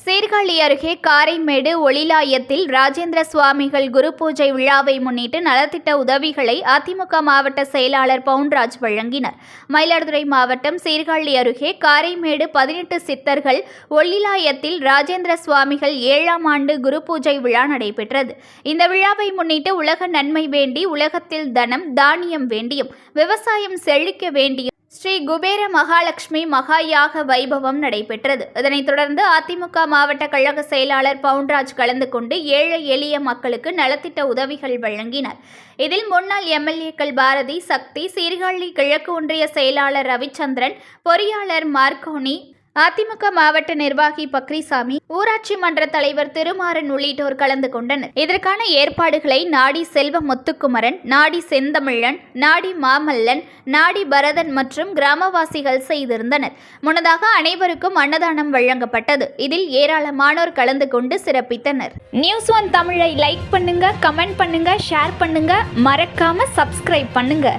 சீர்காழி அருகே காரைமேடு ஒளிலாயத்தில் ராஜேந்திர சுவாமிகள் குரு பூஜை விழாவை முன்னிட்டு நலத்திட்ட உதவிகளை அதிமுக மாவட்ட செயலாளர் பவுன்ராஜ் வழங்கினர். மயிலாடுதுறை மாவட்டம் சீர்காழி அருகே காரைமேடு பதினெட்டு சித்தர்கள் ஒளிலாயத்தில் ராஜேந்திர சுவாமிகள் ஏழாம் ஆண்டு குரு பூஜை விழா நடைபெற்றது. இந்த விழாவை முன்னிட்டு உலக நன்மை வேண்டி உலகத்தில் தனம் தானியம் வேண்டியும் விவசாயம் செழிக்க வேண்டியும் ஸ்ரீ குபேர மகாலட்சுமி மகாயாக வைபவம் நடைபெற்றது. இதனைத் தொடர்ந்து அதிமுக மாவட்ட கழக செயலாளர் பவுன்ராஜ் கலந்து கொண்டு ஏழை எளிய மக்களுக்கு நலத்திட்ட உதவிகள் வழங்கினார். இதில் முன்னாள் எம்எல்ஏக்கள் பாரதி சக்தி சீர்காழி கிழக்கு ஒன்றிய செயலாளர் ரவிச்சந்திரன் பொறியாளர் மார்கோனி அதிமுக மாவட்ட நிர்வாகி பக்ரிசாமி ஊராட்சி மன்ற தலைவர் திருமாறன் உள்ளிட்டோர் கலந்து கொண்டனர். இதற்கான ஏற்பாடுகளை நாடி செல்வ முத்துக்குமரன் நாடி செந்தமிழன் நாடி மாமல்லன் நாடி பரதன் மற்றும் கிராமவாசிகள் செய்திருந்தனர். முன்னதாக அனைவருக்கும் அன்னதானம் வழங்கப்பட்டது. இதில் ஏராளமானோர் கலந்து கொண்டு சிறப்பித்தனர். நியூஸ் ஒன் தமிழை லைக் பண்ணுங்க கமெண்ட் பண்ணுங்க ஷேர் பண்ணுங்க. மறக்காம சப்ஸ்கிரைப் பண்ணுங்க.